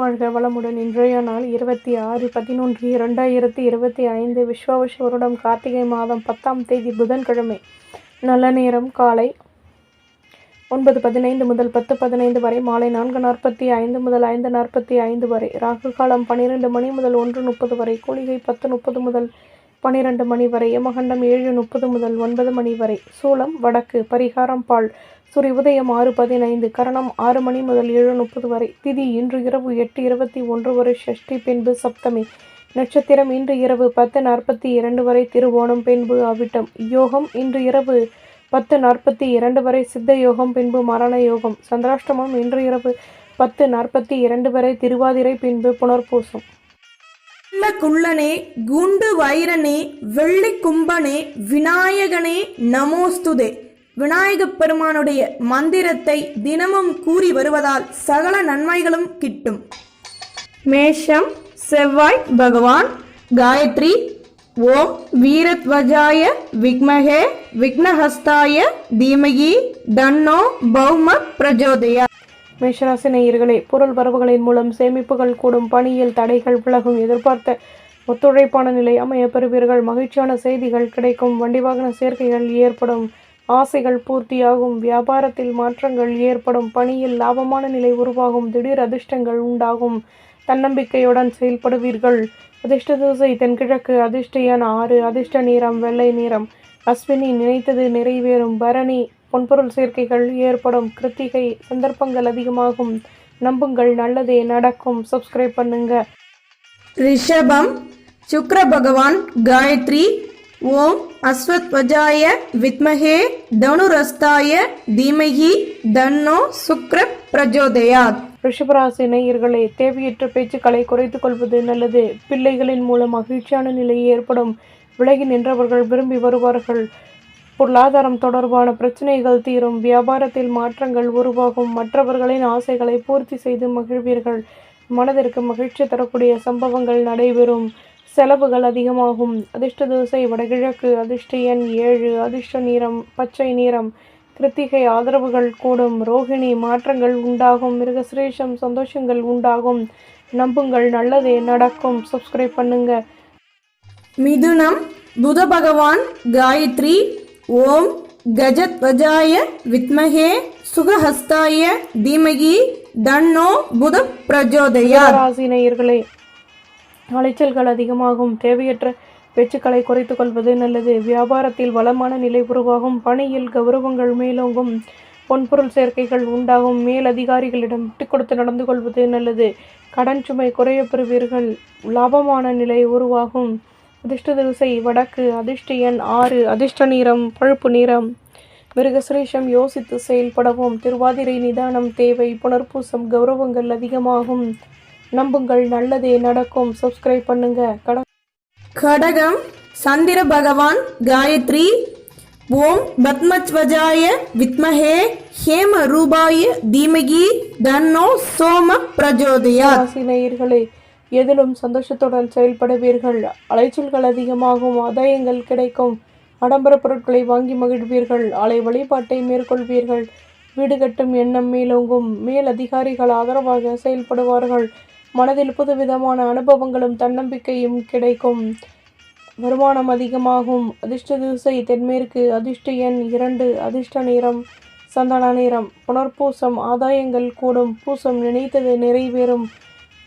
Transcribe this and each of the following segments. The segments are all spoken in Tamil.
வாழ்க வளமுடன். இன்றைய நாள் இருபத்தி ஆறு பதினொன்று இரண்டாயிரத்தி இருபத்தி ஐந்து விஸ்வாவச வருடம் கார்த்திகை மாதம் பத்தாம் தேதி புதன்கிழமை. நல்ல நேரம் காலை ஒன்பது பதினைந்து முதல் பத்து பதினைந்து வரை மாலை நான்கு நாற்பத்தி ஐந்து முதல் ஐந்து நாற்பத்தி ஐந்து வரை ராகு காலம் பன்னிரெண்டு மணி முதல் ஒன்று முப்பது வரை கூலிகை பத்து முப்பது முதல் பன்னிரண்டு மணி வரை யமகண்டம் ஏழு முப்பது முதல் ஒன்பது மணி வரை. சூளம் வடக்கு பரிகாரம் பால். சூரிய உதயம் ஆறு பதினைந்து கரணம் ஆறு மணி முதல் ஏழு முப்பது வரை. திதி இன்று இரவு எட்டு இருபத்தி ஒன்று வரை. ஷஷ்டி பின்பு சப்தமி. நட்சத்திரம் இன்று இரவு பத்து நாற்பத்தி இரண்டு வரை. திருவோணம் பின்பு அவிட்டம் யோகம் இன்று இரவு பத்து நாற்பத்தி இரண்டு வரை. சித்த யோகம் பின்பு மரண யோகம். சந்திராஷ்டமம் இன்று இரவு பத்து நாற்பத்தி இரண்டு வரை. திருவாதிரை பின்பு புனர்பூசம். நல்ல குள்ளனே குண்டு வைரனே வெள்ளி கும்பனே விநாயகனே நமோஸ்துதே. விநாயகப் பெருமானுடைய மந்திரத்தை தினமும் கூறி வருவதால் சகல நன்மைகளும் கிட்டும். மேஷம் செவ்வாய் பகவான் காயத்ரி ஓம் வீரத்வஜாய விக்மகே விக்னஹஸ்தாய தீமகி தன்னோ பௌம பிரஜோதயா. மேஷராசி நேயர்களே பொருள் வரவுகளின் மூலம் சேமிப்புகள் கூடும் பணியில் தடைகள் விலகும் எதிர்பார்த்த ஒத்துழைப்பான நிலை அமைய பெறுவீர்கள் மகிழ்ச்சியான செய்திகள் கிடைக்கும் வண்டி வாகன சேர்க்கைகள் ஏற்படும் ஆசைகள் பூர்த்தியாகும் வியாபாரத்தில் மாற்றங்கள் ஏற்படும் பணியில் லாபமான நிலை உருவாகும் திடீர் அதிர்ஷ்டங்கள் உண்டாகும் தன்னம்பிக்கையுடன் செயல்படுவீர்கள். அதிர்ஷ்ட தூசை தென்கிழக்கு அதிர்ஷ்ட எண் ஆறு அதிர்ஷ்ட நிறம் வெள்ளை நிறம் அஸ்வினி நினைத்தது நிறைவேறும் பரணி பொன்பொருள் சேர்க்கைகள் ஏற்படும். கிருத்திகை சந்தர்ப்பங்கள் அதிகமாகும். நம்புங்கள் நல்லதே நடக்கும். சப்ஸ்கிரைப் பண்ணுங்க. ரிஷபம் சுக்ர பகவான் காயத்ரி ஓம் அஸ்வத்வஜாய வித்மகே தனுரஸ்தாய தீமகி தன்னோ சுக்ர பிரஜோதயாத். ரிஷபராசி நேயர்களே தேவையற்ற பேச்சுக்களை குறைத்துக் கொள்வது நல்லது. பிள்ளைகளின் மூலம் மகிழ்ச்சியான நிலை ஏற்படும். விலகி நின்றவர்கள் விரும்பி வருவார்கள். பொருளாதாரம் தொடர்பான பிரச்சனைகள் தீரும். வியாபாரத்தில் மாற்றங்கள் உருவாகும். மற்றவர்களின் ஆசைகளை பூர்த்தி செய்து மகிழ்வீர்கள். மனதிற்கு மகிழ்ச்சி தரக்கூடிய சம்பவங்கள் நடைபெறும். செலவுகள் அதிகமாகும். அதிர்ஷ்ட தோசை வடகிழக்கு அதிர்ஷ்ட எண் ஏழு அதிர்ஷ்ட நிறம் பச்சை நிறம். கிருத்திகை ஆதரவுகள் கூடும். ரோகிணி மாற்றங்கள் உண்டாகும். மிருகசிரேஷம் சந்தோஷங்கள் உண்டாகும். நம்புங்கள். நல்லதே நடக்கும். சப்ஸ்கிரைப் பண்ணுங்க. மிதுனம் புத பகவான் காயத்ரி ஓம் கஜத்வஜாய வித்மகே சுகஹஸ்தாய தீமகி தன்னோ புத பிரஜோதயாத் ராசி அலைச்சல்கள் அதிகமாகும். தேவையற்ற பேச்சுக்களை குறைத்துக் கொள்வது நல்லது. வியாபாரத்தில் வளமான நிலை உருவாகும். பணியில் கௌரவங்கள் மேலோங்கும். பொன்பொருள் சேர்க்கைகள் உண்டாகும். மேல் அதிகாரிகளிடம் விட்டு கொடுத்து நடந்து கொள்வது நல்லது. கடன் சுமை குறைய பெறுவீர்கள். லாபமான நிலை உருவாகும். அதிர்ஷ்ட திசை வடக்கு அதிர்ஷ்ட எண் ஆறு அதிர்ஷ்ட நிறம் பழுப்பு நிறம். மிருகசுரேஷம் யோசித்து செயல்படவும் திருவாதிரை நிதானம் தேவை புனர்பூசம் கௌரவங்கள் அதிகமாகும். நம்புங்கள் நல்லதே நடக்கும். சப்ஸ்கிரைப் பண்ணுங்க. கடன் கடகம் சந்திர பகவான் காயத்ரி ஓம் பத்மத்வஜாய வித்மஹே ஹேம ரூபாய தீமகி தன்னோ சோம பிரஜோதயாத். ராசி நேயர்களே எதிலும் சந்தோஷத்துடன் செயல்படுவீர்கள். அலைச்சல்கள் அதிகமாகும் ஆதாயங்கள் கிடைக்கும். ஆடம்பர பொருட்களை வாங்கி மகிழ்வீர்கள். அலை வழிபாட்டை மேற்கொள்வீர்கள். வீடு கட்டும் எண்ணம் மேலோங்கும். மேல் அதிகாரிகள் ஆதரவாக செயல்படுவார்கள். மனதில் புதுவிதமான அனுபவங்களும் தன்னம்பிக்கையும் கிடைக்கும். வருமானம் அதிகமாகும். அதிர்ஷ்ட திசை தென்மேற்கு அதிர்ஷ்ட எண் இரண்டு அதிர்ஷ்ட நிறம் சந்தன நிறம். புனர்பூசம் ஆதாயங்கள் கூடும். பூசம் நினைத்தது நிறைவேறும்.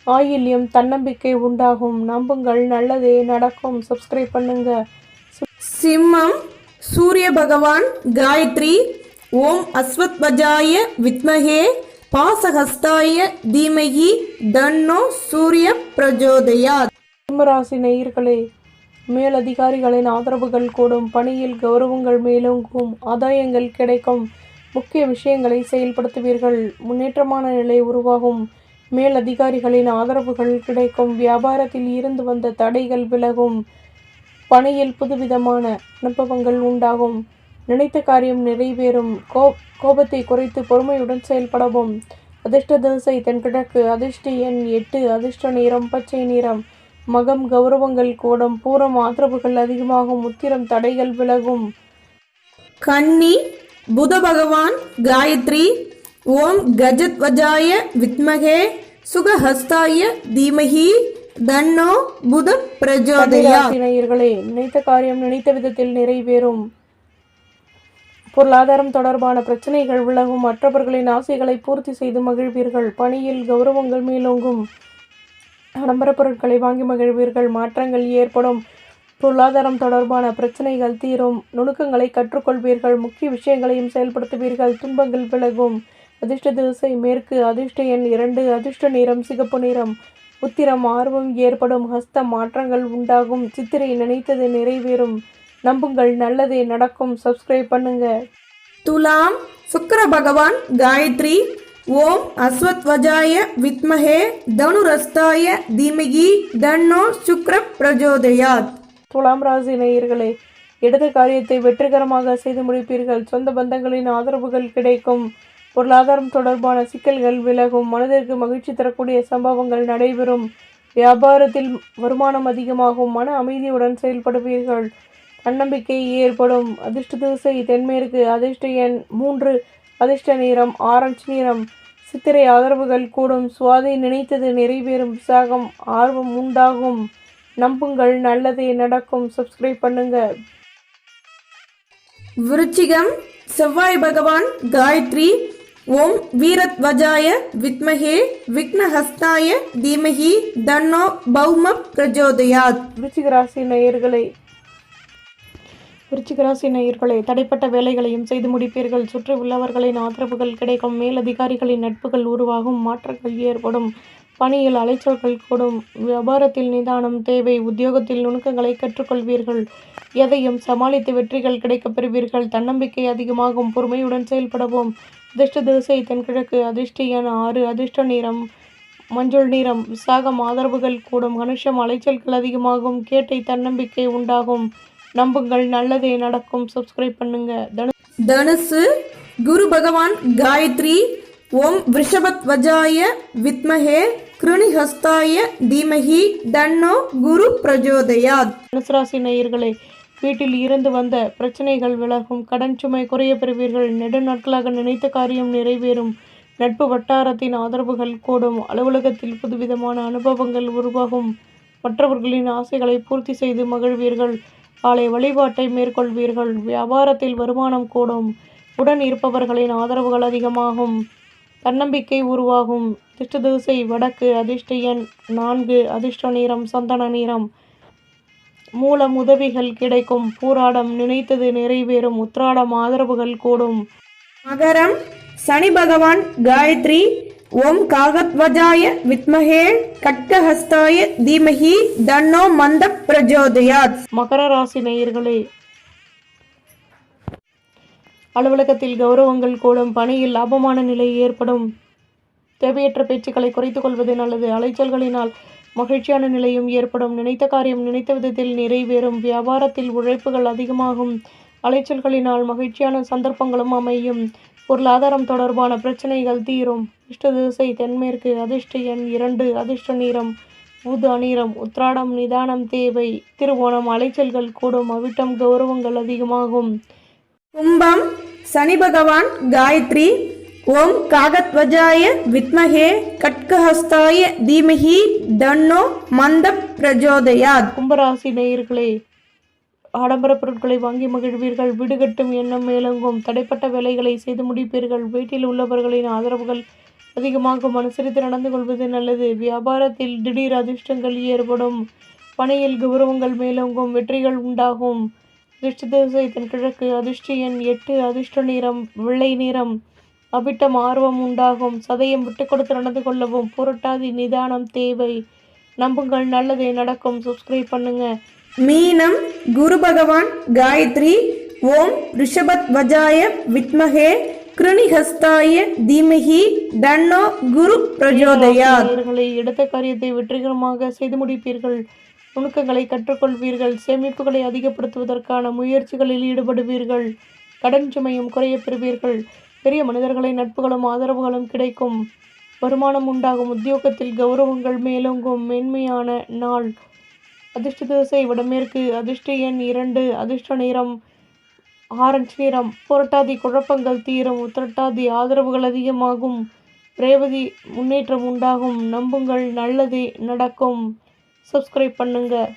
ஆயில்யம் தன்னம்பிக்கை உண்டாகும். நம்புங்கள் நல்லதே நடக்கும். சப்ஸ்கிரைப் பண்ணுங்க. சிம்மம் சூரிய பகவான் காயத்ரி ஓம் அஸ்வத்வஜாய வித்மஹே பாசஹஸ்தாய தீமகி தன்னோ சூரிய பிரஜோதயாத். சிம்மராசி நேயர்களே மேலதிகாரிகளின் ஆதரவுகள் கூடும். பணியில் கௌரவங்கள் மேலோங்கும். ஆதாயங்கள் கிடைக்கும். முக்கிய விஷயங்களை செயல்படுத்துவீர்கள். முன்னேற்றமான நிலை உருவாகும். மேல் அதிகாரிகளின் ஆதரவுகள் கிடைக்கும். வியாபாரத்தில் இருந்து வந்த தடைகள் விலகும். பணியில் புதுவிதமான அனுபவங்கள் உண்டாகும். நினைத்த காரியம் நிறைவேறும். கோ கோபத்தை குறைத்து பொறுமையுடன் செயல்படவும். அதிர்ஷ்ட திசை தென்கிழக்கு. அதிர்ஷ்ட எண் எட்டு. அதிர்ஷ்ட நிறம் பச்சை நிறம். மகம் கௌரவங்கள் கூடும். பூரம் ஆதரவுகள் அதிகமாகும். உத்திரம் தடைகள் விலகும். கன்னி புத பகவான் காயத்ரி ஓம் கஜத்வஜாய வித்மகே. சுகஹஸ்தாய தீமகி தன்னோ புத பிரஜோதயா. நேயர்களே நினைத்த காரியம் நினைத்த விதத்தில் நிறைவேறும். பொருளாதாரம் தொடர்பான பிரச்சனைகள் விலகும். மற்றவர்களின் ஆசைகளை பூர்த்தி செய்து மகிழ்வீர்கள். பணியில் கௌரவங்கள் மேலோங்கும். ஆடம்பர பொருட்களை வாங்கி மகிழ்வீர்கள். மாற்றங்கள் ஏற்படும். பொருளாதாரம் தொடர்பான பிரச்சனைகள் தீரும். நுணுக்கங்களை கற்றுக்கொள்வீர்கள். முக்கிய விஷயங்களையும் செயல்படுத்துவீர்கள். துன்பங்கள் விலகும். அதிர்ஷ்ட திசை மேற்கு அதிர்ஷ்ட எண் இரண்டு அதிர்ஷ்ட நிறம் சிகப்பு நிறம். உத்திரம் ஆர்வம் ஏற்படும் ஹஸ்த மாற்றங்கள் உண்டாகும். சித்திரை நினைத்தது நிறைவேறும். நம்புங்கள் நல்லதே நடக்கும். சப்ஸ்கிரைப் பண்ணுங்க. துலாம் சுக்கிர பகவான் காயத்ரி. ஓம் அஸ்வத்வஜாய வித்மஹே தனுரஸ்தாய தீமகி தன்னோ சுக்ர பிரஜோதயாத். துலாம் ராசி நேயர்களே எடுத்த காரியத்தை வெற்றிகரமாக செய்து முடிப்பீர்கள். சொந்த பந்தங்களின் ஆதரவுகள் கிடைக்கும். பொருளாதாரம் தொடர்பான சிக்கல்கள் விலகும் மனதிற்கு மகிழ்ச்சி தரக்கூடிய சம்பவங்கள் நடைபெறும். வியாபாரத்தில் வருமானம் அதிகமாகும் மன அமைதியுடன் செயல்படுவீர்கள். தன்னம்பிக்கை ஏற்படும். அதிர்ஷ்ட திசை தென்மேற்கு அதிர்ஷ்ட எண் மூன்று அதிர்ஷ்ட நிறம் ஆரஞ்சு நிறம். சித்திரை ஆதரவுகள் கூடும். சுவாதி நினைத்தது நிறைவேறும். உற்சாகம் ஆர்வம் உண்டாகும். நம்புங்கள் நல்லதே நடக்கும். சப்ஸ்கிரைப் பண்ணுங்க. விருச்சிகம் செவ்வாய் பகவான் காயத்ரி ஓம் வீரத்வஜாய வித்மகே விக்னஹஸ்தாய தீமஹி தன்னோ பௌம பிரஜோதயாத். விருச்சிக ராசி நேயர்களே விருச்சிக ராசி நேயர்களே தடைப்பட்ட வேலைகளையும் செய்து முடிப்பீர்கள். சுற்றி உள்ளவர்களின் ஆதரவுகள் கிடைக்கும். மேலதிகாரிகளின் நட்புகள் உருவாகும். மாற்றங்கள் ஏற்படும். பணியில் அலைச்சல்கள் கூடும். வியாபாரத்தில் நிதானம் தேவை உத்தியோகத்தில் நுணுக்கங்களை கற்றுக்கொள்வீர்கள். எதையும் சமாளித்து வெற்றிகள் கிடைக்கப் பெறுவீர்கள். தன்னம்பிக்கை அதிகமாகும். பொறுமையுடன் செயல்படவும். அதிர்ஷ்ட திசை தென்கிழக்கு அதிர்ஷ்ட எண் ஆறு அதிர்ஷ்ட நிறம் மஞ்சள் நிறம் விசாகம் ஆதரவுகள் கூடும் கனுஷம் அலைச்சல்கள் அதிகமாகும் கேட்டை தன்னம்பிக்கை உண்டாகும். நம்புங்கள் நல்லதே நடக்கும். சப்ஸ்கிரைப் பண்ணுங்க. தனு தனுசு குரு பகவான் காயத்ரி ஓம் விஷபத்வஜாய வித்மஹே கிருணிஹஸ்தாய தீமஹி தன்னோ குரு பிரஜோதயாத். தனுசு ராசி நேயர்களே வீட்டில் இருந்து வந்த பிரச்சனைகள் விலகும். கடன் சுமை குறைய பெறுவீர்கள். நெடு நாட்களாக நினைத்த காரியம் நிறைவேறும். நட்பு வட்டாரத்தின் ஆதரவுகள் கூடும். அலுவலகத்தில் புதுவிதமான அனுபவங்கள் உருவாகும். மற்றவர்களின் ஆசைகளை பூர்த்தி செய்து மகிழ்வீர்கள். ஆலை வழிபாட்டை மேற்கொள்வீர்கள். வியாபாரத்தில் வருமானம் கூடும். உடன் இருப்பவர்களின் ஆதரவுகள் அதிகமாகும். தன்னம்பிக்கை உருவாகும். திஷ்ட திசை வடக்கு அதிர்ஷ்ட எண் நான்கு அதிர்ஷ்ட நிறம் சந்தன நிறம். மூலம் உதவிகள் கிடைக்கும். பூராடம் நினைத்தது நிறைவேறும். உத்ராடம் ஆதரவுகள் கூடும். மகரம் சனி பகவான் காயத்ரி ஓம் காகத்வஜாய வித்மஹே கட்கஹஸ்தாய தீமஹி தன்னோ மந்த பிரஜோதயாத். மகர ராசி நேயர்களே அலுவலகத்தில் கௌரவங்கள் கூடும். பணியில் லாபமான நிலை ஏற்படும். தேவையற்ற பேச்சுக்களை குறைத்துக் கொள்வது நல்லது. அலைச்சல்களினால் மகிழ்ச்சியான நிலையும் ஏற்படும். நினைத்த காரியம் நினைத்த விதத்தில் நிறைவேறும். வியாபாரத்தில் உழைப்புகள் அதிகமாகும். அலைச்சல்களினால் மகிழ்ச்சியான சந்தர்ப்பங்களும் அமையும். பொருளாதாரம் தொடர்பான பிரச்சனைகள் தீரும். இஷ்ட திசை தென்மேற்கு அதிர்ஷ்ட எண் இரண்டு அதிர்ஷ்ட நீரம் ஊது அநீரம் உத்ராடம் நிதானம் தேவை. திருவோணம் அலைச்சல்கள் கூடும். அவிட்டம் கௌரவங்கள் அதிகமாகும். கும்பம் சனி பகவான் காயத்ரி ஓம் காகத்வஜாய வித்மகே கட்கஹஸ்தாய தீமஹி தன்னோ மந்த பிரஜோதயா கும்பராசி நேயர்களே ஆடம்பர பொருட்களை வாங்கி மகிழ்வீர்கள். வீடு கட்டும் எண்ணம் மேலோங்கும். தடைப்பட்ட வேலைகளை செய்து முடிப்பீர்கள். வீட்டில் உள்ளவர்களின் ஆதரவுகள் அதிகமாகும். அனுசரித்து நடந்து கொள்வது நல்லது. வியாபாரத்தில் திடீர் அதிர்ஷ்டங்கள் ஏற்படும். பணியில் கௌரவங்கள் மேலோங்கும். வெற்றிகள் உண்டாகும். அதிர்ஷ்ட திசை தென்கிழக்கு அதிர்ஷ்ட எண் எட்டு. அதிர்ஷ்ட நிறம் வெள்ளை நிறம். அவிட்டம் ஆர்வம் உண்டாகும். சதயம் விட்டு கொடுத்து நடந்து கொள்ளவும் புரட்டாதி நிதானம் தேவை. நம்புங்கள் நல்லதே நடக்கும். சப்ஸ்கிரைப் பண்ணுங்க. மீனம் குரு பகவான் காயத்ரி ஓம் ரிஷபத்வஜாய வித்மஹே கிருணிஹஸ்தாய தீமஹி தன்னோ குரு நேயர்களே எடுத்த காரியத்தை வெற்றிகரமாக செய்து முடிப்பீர்கள். நுணுக்கங்களை கற்றுக்கொள்வீர்கள். சேமிப்புகளை அதிகப்படுத்துவதற்கான முயற்சிகளில் ஈடுபடுவீர்கள். கடன் சுமையும் குறையப் பெறுவீர்கள். பெரிய மனிதர்களின் நட்புகளும் ஆதரவுகளும் கிடைக்கும். வருமானம் உண்டாகும். உத்தியோகத்தில் கௌரவங்கள் மேலோங்கும். மேன்மையான நாள். அதிர்ஷ்ட திசை வடமேற்கு. அதிர்ஷ்ட எண் இரண்டு. அதிர்ஷ்ட நிறம் ஆரஞ்சு நிறம். புரட்டாதி குழப்பங்கள் தீரும். உத்திரட்டாதி ஆதரவுகள் அதிகமாகும். ரேவதி முன்னேற்றம் உண்டாகும். நம்புங்கள். நல்லது நடக்கும். சப்ஸ்கிரைப் பண்ணுங்கள்